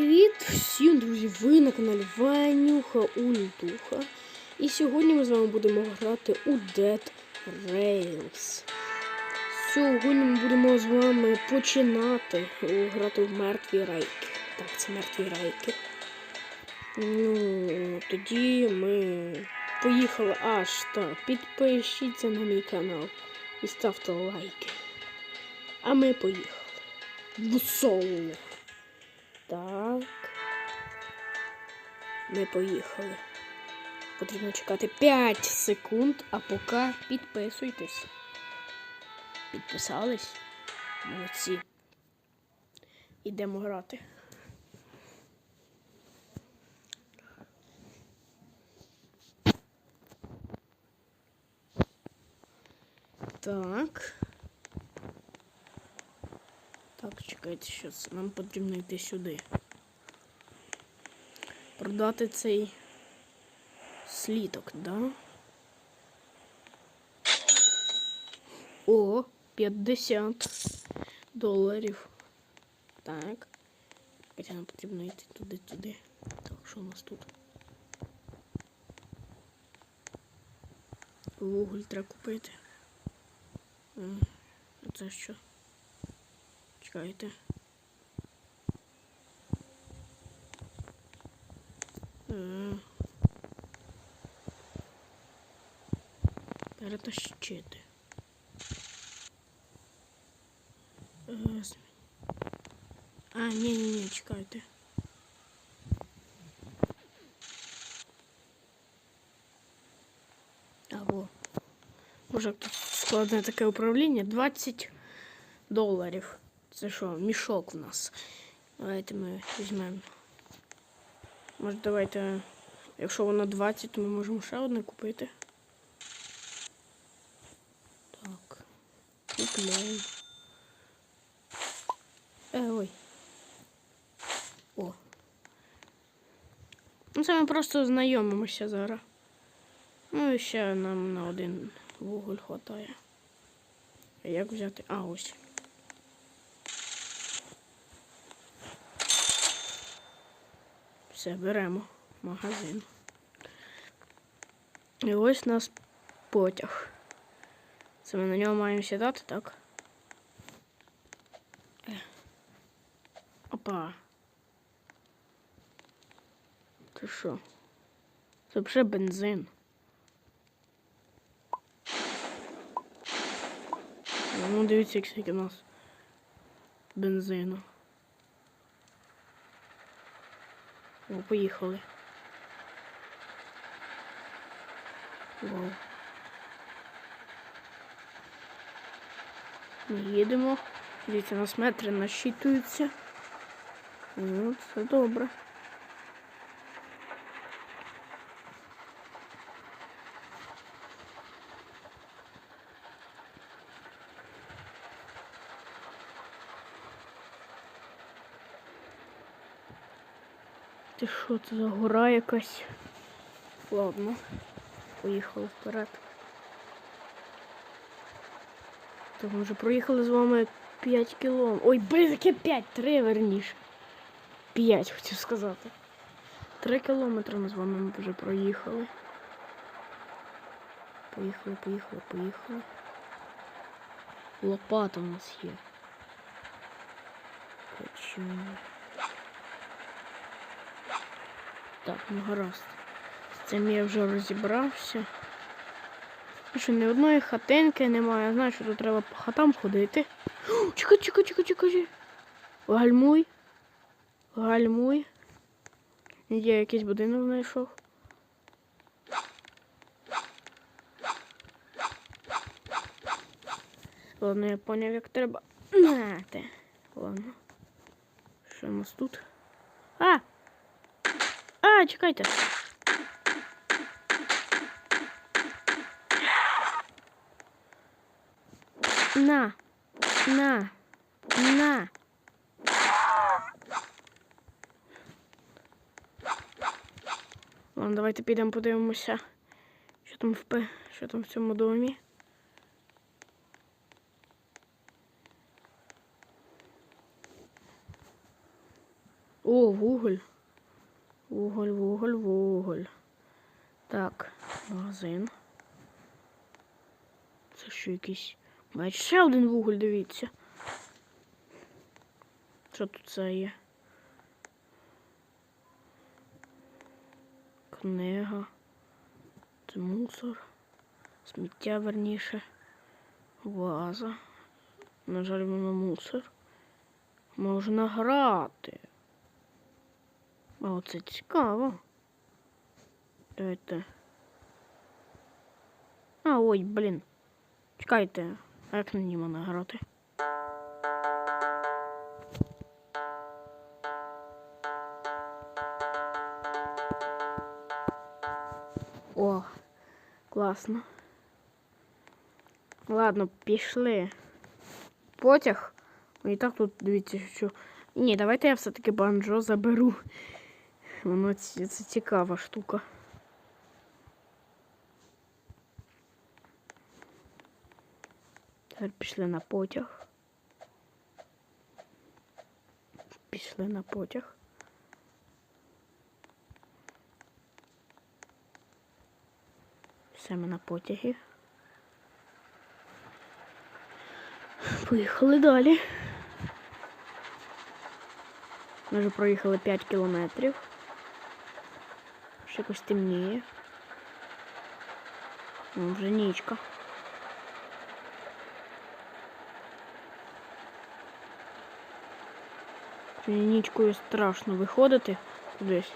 Привіт всім, друзі! Ви на каналі Ванюха Ультуха. І сьогодні ми з вами будемо грати у Dead Rails. Сьогодні ми будемо з вами починати е, грати в мертві райки. Так, це мертві райки. Ну, тоді ми поїхали аж так. Підпишіться на мій канал і ставте лайки. А ми поїхали. В соло. Так. Ми поїхали. Потрібно чекати 5 секунд, а поки підписуйтесь. Підписались? Молодці. Ідемо грати. Так. Так, чекайте, щас. Нам потрібно йти сюди. Продати цей сліток, да? О, 50 доларів. Так. Хоча нам потрібно йти туди-туди. Так, що у нас тут? Вуголь треба купити. Це що? Чекайте. Е. Перетащити. Е, зм- А, ні, ні, ні, чекайте. Або. Може тут складне таке управління. 20 доларів. Це що, мішок в нас. Давайте ми візьмемо. Може, давайте, якщо воно 20, то ми можемо ще одне купити. Так. Купляємо. Е, ой. О. Ну, це ми просто знайомимося зараз. Ну і ще нам на один вуголь хватає. А як взяти? А, ось. Все, беремо магазин. І ось у нас потяг. Це ми на нього маємо сідати, так? Е. Опа. Це що? Це вже бензин. Ну, дивіться, скільки у нас бензину. О, поїхали. Вау. Ми їдемо. Дивіться, у нас метри насчитуються. Ну, це добре. Ти що це за гора якась? Ладно, поїхали вперед. Так, ми вже проїхали з вами 5 кілометрів. Ой, блін, яке 5, 3 верніше. 5, хотів сказати. 3 кілометри ми з вами вже проїхали. Поїхали, поїхали, поїхали. Лопата у нас є. Почему? Так, ну гаразд. З цим я вже розібрався. Що ні одної хатинки немає. Я знаю, що тут треба по хатам ходити. О, Чекай, чекай, чекай, чекай. Гальмуй. Гальмуй. Я якийсь будинок знайшов. Ладно, я поняв, як треба. Нате. Ладно. Що у нас тут? А! А, чекайте. На. На. На. Ладно, давайте підемо подивимося, що там в що там в цьому домі. О, вуголь. Вуголь, вуголь, вуголь. Так, магазин. Це що якийсь. Має ще один вуголь, дивіться. Що тут це є? Книга. Це мусор. Сміття верніше. Ваза. На жаль, воно мусор. Можна грати. О, це цікаво. Давайте. А, ой, блін. Чекайте, а як на ній можна грати? О, класно. Ладно, пішли. Потяг. І так тут дивіться, що. Ні, давайте я все-таки банджо заберу. Воно ці- це цікава штука. Тепер пішли на потяг. Пішли на потяг. Все ми на потягі. Поїхали далі. Ми вже проїхали 5 кілометрів. Якось темніє. Ну, вже нічка. Нічкою страшно виходити кудись.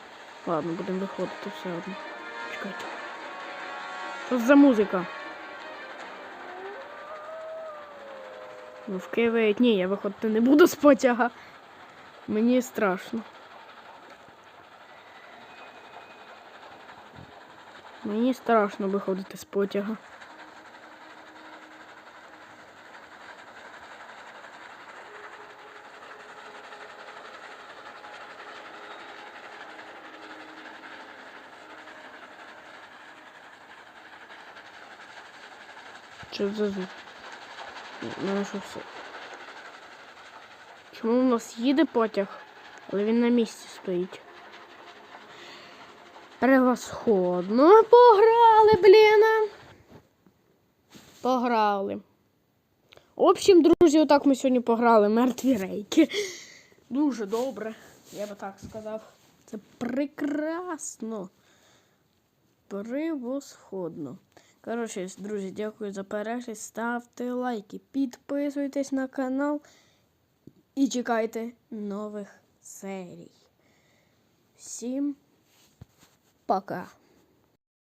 Ладно, будемо виходити все одно. Чекайте. Що за музика? Ну, в Києві ні, я виходити не буду з потяга. Мені страшно. Мені страшно виходити з потяга. Що за звук? Ну, що все. Чому у нас їде потяг, але він на місці стоїть? Превосходно пограли, блін. Пограли. В общем, друзі, отак ми сьогодні пограли мертві рейки. Дуже добре, я би так сказав. Це прекрасно. Превосходно. Коротше, друзі, дякую за перегляд. Ставте лайки, підписуйтесь на канал і чекайте нових серій. Всім пока!